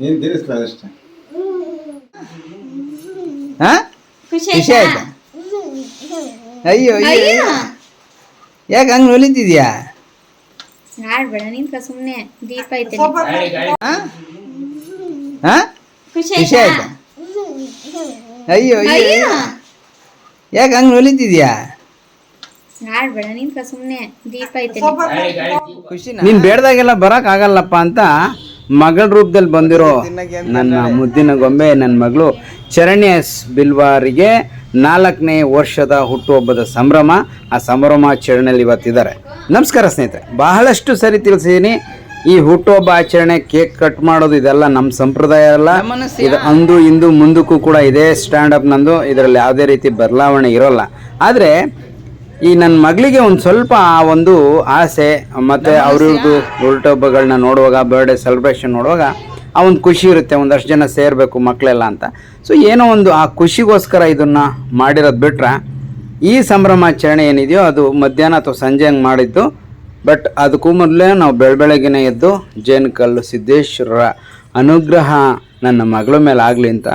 ನೀನ್ ಖುಷಿ ಆಯ್ತಾ? ಅಯ್ಯೋ ಯಾಕೆ ಹಂಗೆ ನೋಲಿತಿದ್ಯಾ? ಆಡ್ಬೇಡ ನಿಂತ ಸುಮ್ಮನೆ ದೀಪ ಐತೆ. ಖುಷಿ ಖುಷಿ ಆಯ್ತಾ? ಅಯ್ಯೋ ಅಯ್ಯೋ ಯಾಕೆ ಹಂಗೆ ಆಡ್ಬೇಡ ದೀಪ ಐತೆ ಖುಷಿ ನೀನ್ ಬೇಡ್ದಾಗೆಲ್ಲ ಬರಕ್ ಆಗಲ್ಲಪ್ಪ ಅಂತ ಮಗಳ ರೂಪದಲ್ಲಿ ಬಂದಿರೋ ನನ್ನ ಮುದ್ದಿನ ಗೊಂಬೆ ನನ್ನ ಮಗಳು ಚರಣ್ಯ ಎಸ್ ಬಿಲ್ವಾರಿಗೆ ನಾಲ್ಕನೇ ವರ್ಷದ ಹುಟ್ಟುಹಬ್ಬದ ಸಂಭ್ರಮ. ಆ ಸಂಭ್ರಮಾಚರಣೆಯಲ್ಲಿ ಇವತ್ತಿದ್ದಾರೆ. ನಮಸ್ಕಾರ ಸ್ನೇಹಿತರೆ ಬಹಳಷ್ಟು ಸರಿ ತಿಳಿಸಿದ್ದೀನಿ ಈ ಹುಟ್ಟುಹಬ್ಬ ಆಚರಣೆ ಕೇಕ್ ಕಟ್ ಮಾಡೋದು ಇದೆಲ್ಲ ನಮ್ಮ ಸಂಪ್ರದಾಯ ಅಲ್ಲ. ಇದು ಅಂದು ಇಂದು ಮುಂದಕ್ಕೂ ಕೂಡ ಇದೇ ಸ್ಟ್ಯಾಂಡ್ ಅಪ್ ನಂದು. ಇದರಲ್ಲಿ ಯಾವುದೇ ರೀತಿ ಬದಲಾವಣೆ ಇರೋಲ್ಲ. ಆದರೆ ಈ ನನ್ನ ಮಗಳಿಗೆ ಒಂದು ಸ್ವಲ್ಪ ಆ ಒಂದು ಆಸೆ ಮತ್ತು ಅವ್ರವ್ರದ್ದು ಹುಟ್ಟುಹಬ್ಬಗಳನ್ನ ನೋಡುವಾಗ ಬರ್ಡೇ ಸೆಲೆಬ್ರೇಷನ್ ನೋಡುವಾಗ ಆ ಒಂದು ಖುಷಿ ಇರುತ್ತೆ. ಒಂದಷ್ಟು ಜನ ಸೇರಬೇಕು ಮಕ್ಕಳೆಲ್ಲ ಅಂತ. ಸೊ ಏನೋ ಒಂದು ಆ ಖುಷಿಗೋಸ್ಕರ ಇದನ್ನು ಮಾಡಿರೋದು ಬಿಟ್ರೆ ಈ ಸಂಭ್ರಮಾಚರಣೆ ಏನಿದೆಯೋ ಅದು ಮಧ್ಯಾಹ್ನ ಅಥವಾ ಸಂಜೆ ಹಂಗೆ ಮಾಡಿದ್ದು. ಬಟ್ ಅದಕ್ಕೂ ಮೊದಲೇ ನಾವು ಬೆಳಬೆಳಗ್ಗೆನೇ ಎದ್ದು ಜೇನುಕಲ್ಲು ಸಿದ್ದೇಶ್ವರರ ಅನುಗ್ರಹ ನನ್ನ ಮಗಳ ಮೇಲೆ ಆಗಲಿ ಅಂತ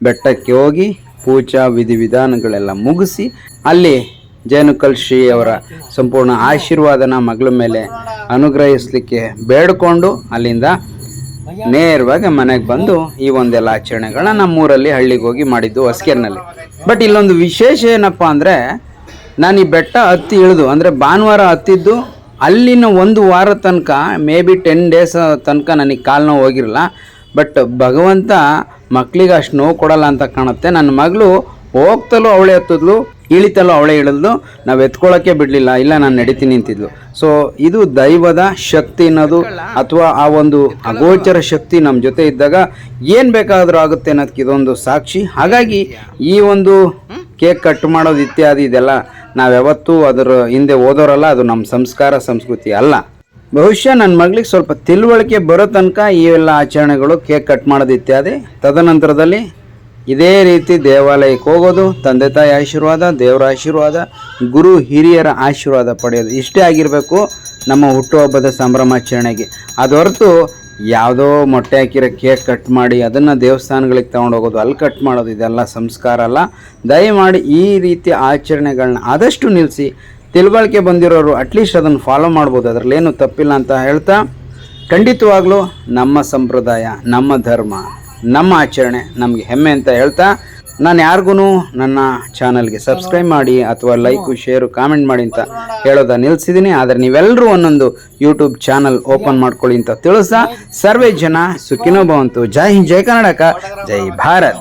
ಬೆಟ್ಟಕ್ಕೆ ಹೋಗಿ ಪೂಜಾ ವಿಧಿವಿಧಾನಗಳೆಲ್ಲ ಮುಗಿಸಿ ಅಲ್ಲಿ ಜೇನುಕಲ್ ಶ್ರೀ ಅವರ ಸಂಪೂರ್ಣ ಆಶೀರ್ವಾದನ ಮಗಳ ಮೇಲೆ ಅನುಗ್ರಹಿಸಲಿಕ್ಕೆ ಬೇಡಿಕೊಂಡು ಅಲ್ಲಿಂದ ನೇರವಾಗಿ ಮನೆಗೆ ಬಂದು ಈ ಒಂದೆಲ್ಲ ಆಚರಣೆಗಳನ್ನ ನಮ್ಮೂರಲ್ಲಿ ಹಳ್ಳಿಗೆ ಹೋಗಿ ಮಾಡಿದ್ದು ಹೊಸ್ಕೇರ್ನಲ್ಲಿ. ಬಟ್ ಇಲ್ಲೊಂದು ವಿಶೇಷ ಏನಪ್ಪ ಅಂದರೆ ನಾನು ಈ ಬೆಟ್ಟ ಹತ್ತಿ ಇಳಿದು, ಅಂದರೆ ಭಾನುವಾರ ಹತ್ತಿದ್ದು ಅಲ್ಲಿನ ಒಂದು ವಾರ ತನಕ ಮೇ ಬಿ ಟೆನ್ ಡೇಸ್ ತನಕ ನನಗೆ ಕಾಲು ನೋವು ಹೋಗಿರಲ್ಲ. ಬಟ್ ಭಗವಂತ ಮಕ್ಕಳಿಗೆ ಅಷ್ಟು ನೋವು ಕೊಡಲ್ಲ ಅಂತ ಕಾಣುತ್ತೆ. ನನ್ನ ಮಗಳು ಹೋಗ್ತಲೂ ಅವಳೆ ಹತ್ತಿದ್ಲು, ಇಳಿತಲೂ ಅವಳೆ ಇಳಿದ್ಲು. ನಾವು ಎತ್ಕೊಳ್ಳೋಕ್ಕೆ ಬಿಡಲಿಲ್ಲ. ಇಲ್ಲ, ನಾನು ನಡೀತೀನಿ ನಿಂತಿದ್ಲು ಸೊ ಇದು ದೈವದ ಶಕ್ತಿ ಅನ್ನೋದು ಅಥವಾ ಆ ಒಂದು ಅಗೋಚರ ಶಕ್ತಿ ನಮ್ಮ ಜೊತೆ ಇದ್ದಾಗ ಏನು ಬೇಕಾದರೂ ಆಗುತ್ತೆ ಅನ್ನೋದಕ್ಕೆ ಇದೊಂದು ಸಾಕ್ಷಿ. ಹಾಗಾಗಿ ಈ ಒಂದು ಕೇಕ್ ಕಟ್ ಮಾಡೋದು ಇತ್ಯಾದಿ ಇದೆಲ್ಲ ನಾವು ಯಾವತ್ತೂ ಅದರ ಹಿಂದೆ ಓದೋರಲ್ಲ ಅದು ನಮ್ಮ ಸಂಸ್ಕಾರ, ಸಂಸ್ಕೃತಿ ಅಲ್ಲ. ಬಹುಶಃ ನನ್ನ ಮಗಳಿಗೆ ಸ್ವಲ್ಪ ತಿಳುವಳಿಕೆ ಬರೋ ತನಕ ಈ ಎಲ್ಲ ಆಚರಣೆಗಳು ಕೇಕ್ ಕಟ್ ಮಾಡೋದು ಇತ್ಯಾದಿ. ತದನಂತರದಲ್ಲಿ ಇದೇ ರೀತಿ ದೇವಾಲಯಕ್ಕೆ ಹೋಗೋದು, ತಂದೆ ತಾಯಿ ಆಶೀರ್ವಾದ, ದೇವರ ಆಶೀರ್ವಾದ, ಗುರು ಹಿರಿಯರ ಆಶೀರ್ವಾದ ಪಡೆಯೋದು. ಇಷ್ಟೇ ಆಗಿರಬೇಕು ನಮ್ಮ ಹುಟ್ಟುಹಬ್ಬದ ಸಂಭ್ರಮಾಚರಣೆಗೆ. ಅದು ಹೊರತು ಯಾವುದೋ ಮೊಟ್ಟೆ ಹಾಕಿರೋ ಕೇಕ್ ಕಟ್ ಮಾಡಿ ಅದನ್ನು ದೇವಸ್ಥಾನಗಳಿಗೆ ತಗೊಂಡು ಹೋಗೋದು, ಅಲ್ಲಿ ಕಟ್ ಮಾಡೋದು, ಇದೆಲ್ಲ ಸಂಸ್ಕಾರ ಅಲ್ಲ. ದಯಮಾಡಿ ಈ ರೀತಿ ಆಚರಣೆಗಳನ್ನ ಆದಷ್ಟು ನಿಲ್ಲಿಸಿ ತಿಳುವಳಿಕೆ ಬಂದಿರೋರು ಅಟ್ಲೀಸ್ಟ್ ಅದನ್ನು ಫಾಲೋ ಮಾಡ್ಬೋದು. ಅದರಲ್ಲೇನು ತಪ್ಪಿಲ್ಲ ಅಂತ ಹೇಳ್ತಾ, ಖಂಡಿತವಾಗ್ಲೂ ನಮ್ಮ ಸಂಪ್ರದಾಯ, ನಮ್ಮ ಧರ್ಮ, ನಮ್ಮ ಆಚರಣೆ ನಮಗೆ ಹೆಮ್ಮೆ ಅಂತ ಹೇಳ್ತಾ ನಾನು ಯಾರಿಗೂ ನನ್ನ ಚಾನಲ್ಗೆ ಸಬ್ಸ್ಕ್ರೈಬ್ ಮಾಡಿ ಅಥವಾ ಲೈಕು, ಶೇರು, ಕಾಮೆಂಟ್ ಮಾಡಿ ಅಂತ ಹೇಳೋದ ನಿಲ್ಲಿಸಿದ್ದೀನಿ ಆದರೆ ನೀವೆಲ್ಲರೂ ಒಂದೊಂದು ಯೂಟ್ಯೂಬ್ ಚಾನಲ್ ಓಪನ್ ಮಾಡ್ಕೊಳ್ಳಿ ಅಂತ ತಿಳಿಸ. ಸರ್ವೇ ಜನ ಸುಖಿನೋ ಭವಂತು. ಜೈ ಹಿಂದ್, ಜೈ ಕರ್ನಾಟಕ. ಜೈ ಭಾರತ್.